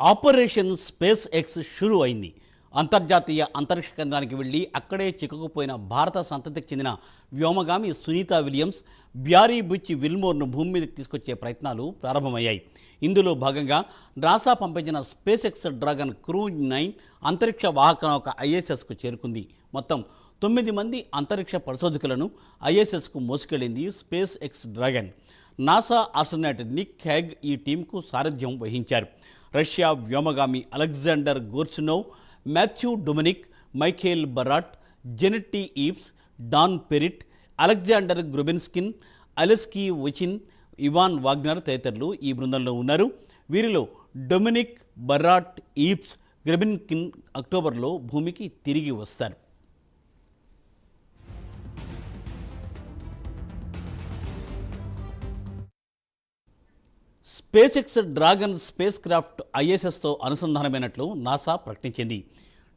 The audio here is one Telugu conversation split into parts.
ఆపరేషన్ స్పేస్ ఎక్స్ షురు అయింది. అంతర్జాతీయ అంతరిక్ష కేంద్రానికి వెళ్ళి అక్కడే చిక్కుకుపోయిన భారత సంతతికి చెందిన వ్యోమగామి సునీత విలియమ్స్ బ్యారీ బుచ్ విల్మోర్ను భూమి మీదకి తీసుకొచ్చే ప్రయత్నాలు ప్రారంభమయ్యాయి. ఇందులో భాగంగా నాసా పంపించిన Space X Dragon crew nine అంతరిక్ష వాహకం ఒక ఐఎస్ఎస్కు చేరుకుంది. మొత్తం తొమ్మిది మంది అంతరిక్ష పరిశోధకులను ఐఎస్ఎస్కు మోసుకెళ్ళింది Space X Dragon. NASA astronaut Nick Hague ఈ టీంకు సారథ్యం వహించారు. Russia వ్యోమగామి Alexander Gorbunov Matthew Dominick Michael Barratt Jeanette Epps Don Pettit Alexander Grebenkin అలెస్కీ Ovchinin Ivan Vagner తదితరులు ఈ బృందంలో ఉన్నారు. వీరిలో డొమినిక్ బరాట్ ఈప్స్ గ్రెబిన్కిన్ అక్టోబర్లో భూమికి తిరిగి వస్తారు. Space X Dragon spacecraft ఐఎస్ఎస్తో అనుసంధానమైనట్లు నాసా ప్రకటించింది.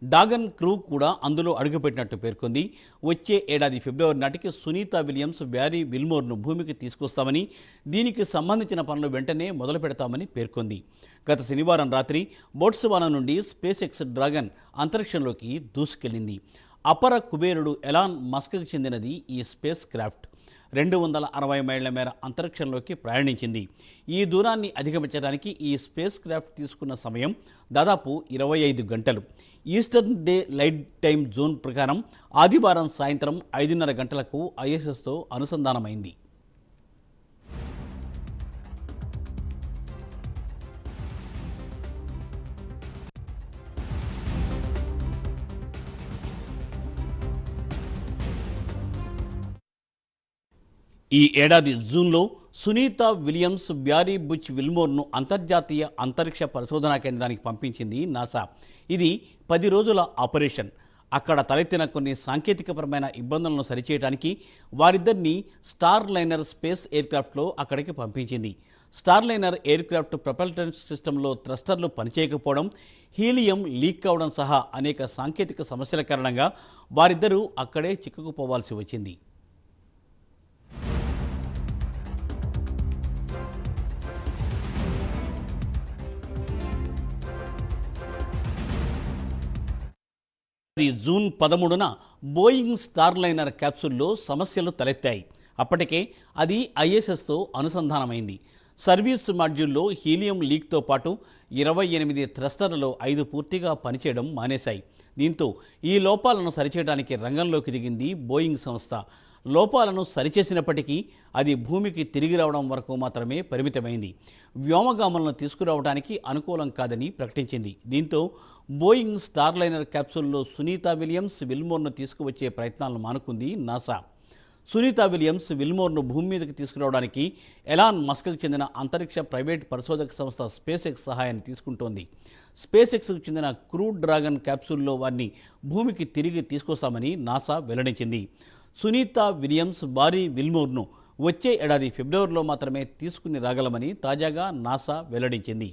డాగన్ క్రూ కూడా అందులో అడుగుపెట్టినట్టు పేర్కొంది. వచ్చే ఏడాది ఫిబ్రవరి నాటికి సునీత విలియమ్స్ బ్యారీ విల్మోర్ను భూమికి తీసుకొస్తామని దీనికి సంబంధించిన పనులు వెంటనే మొదలు పెడతామని పేర్కొంది. గత శనివారం రాత్రి బోట్స్వానా నుండి స్పేస్ ఎక్స్ డ్రాగన్ అంతరిక్షంలోకి దూసుకెళ్ళింది అపర కుబేరుడు ఎలాన్ మస్క్కి చెందినది ఈ స్పేస్ క్రాఫ్ట్ రెండు వందల అరవై మైళ్ళ మేర అంతరిక్షంలోకి ప్రయాణించింది. ఈ దూరాన్ని అధిగమించడానికి ఈ స్పేస్ క్రాఫ్ట్ తీసుకున్న సమయం దాదాపు ఇరవై ఐదు గంటలు. Eastern daylight time zone ప్రకారం ఆదివారం సాయంత్రం ఐదున్నర గంటలకు ఐఎస్ఎస్తో అనుసంధానమైంది. ఈ ఏడాది జూన్లో సునీత విలియమ్స్ బ్యారీ బుచ్ విల్మోర్ను అంతర్జాతీయ అంతరిక్ష పరిశోధనా కేంద్రానికి పంపించింది నాసా. ఇది పది రోజుల ఆపరేషన్. అక్కడ తలెత్తిన కొన్ని సాంకేతికపరమైన ఇబ్బందులను సరిచేయడానికి వారిద్దరిని స్టార్ లైనర్ స్పేస్ ఎయిర్క్రాఫ్ట్లో అక్కడికి పంపించింది. స్టార్ లైనర్ ఎయిర్క్రాఫ్ట్ ప్రొపల్టన్ సిస్టంలో థ్రస్టర్లు పనిచేయకపోవడం హీలియం లీక్ కావడం సహా అనేక సాంకేతిక సమస్యల కారణంగా వారిద్దరూ అక్కడే చిక్కుకుపోవాల్సి వచ్చింది. అది జూన్ పదమూడున బోయింగ్ స్టార్లైనర్ క్యాప్సూల్లో సమస్యలు తలెత్తాయి. అప్పటికే అది ఐఎస్ఎస్తో అనుసంధానమైంది. సర్వీస్ మాడ్యూల్లో హీలియం లీక్తో పాటు ఇరవై ఎనిమిది థ్రస్టర్లలో ఐదు పూర్తిగా పనిచేయడం మానేశాయి. దీంతో ఈ లోపాలను సరిచేయడానికి రంగంలోకి దిగింది బోయింగ్ సంస్థ. లోపాలను సరిచేసినప్పటికీ అది భూమికి తిరిగి రావడం వరకు మాత్రమే పరిమితమైంది. వ్యోమగాములను తీసుకురావడానికి అనుకూలం కాదని ప్రకటించింది. దీంతో బోయింగ్ స్టార్లైనర్ క్యాప్సూల్లో సునీత విలియమ్స్ విల్మోర్ను తీసుకువచ్చే ప్రయత్నాలను మానుకుంది నాసా. సునీత విలియమ్స్ విల్మోర్ను భూమి మీదకి తీసుకురావడానికి ఎలాన్ మస్క్కు చెందిన అంతరిక్ష ప్రైవేట్ పరిశోధక సంస్థ స్పేస్ ఎక్స్ సహాయాన్ని తీసుకుంటోంది. స్పేస్ ఎక్స్కు చెందిన క్రూ డ్రాగన్ క్యాప్సూల్లో వారిని భూమికి తిరిగి తీసుకొస్తామని నాసా వెల్లడించింది. సునీత విలియమ్స్ బారీ విల్మోర్ను వచ్చే ఏడాది ఫిబ్రవరిలో మాత్రమే తీసుకుని రాగలమని తాజాగా నాసా వెల్లడించింది.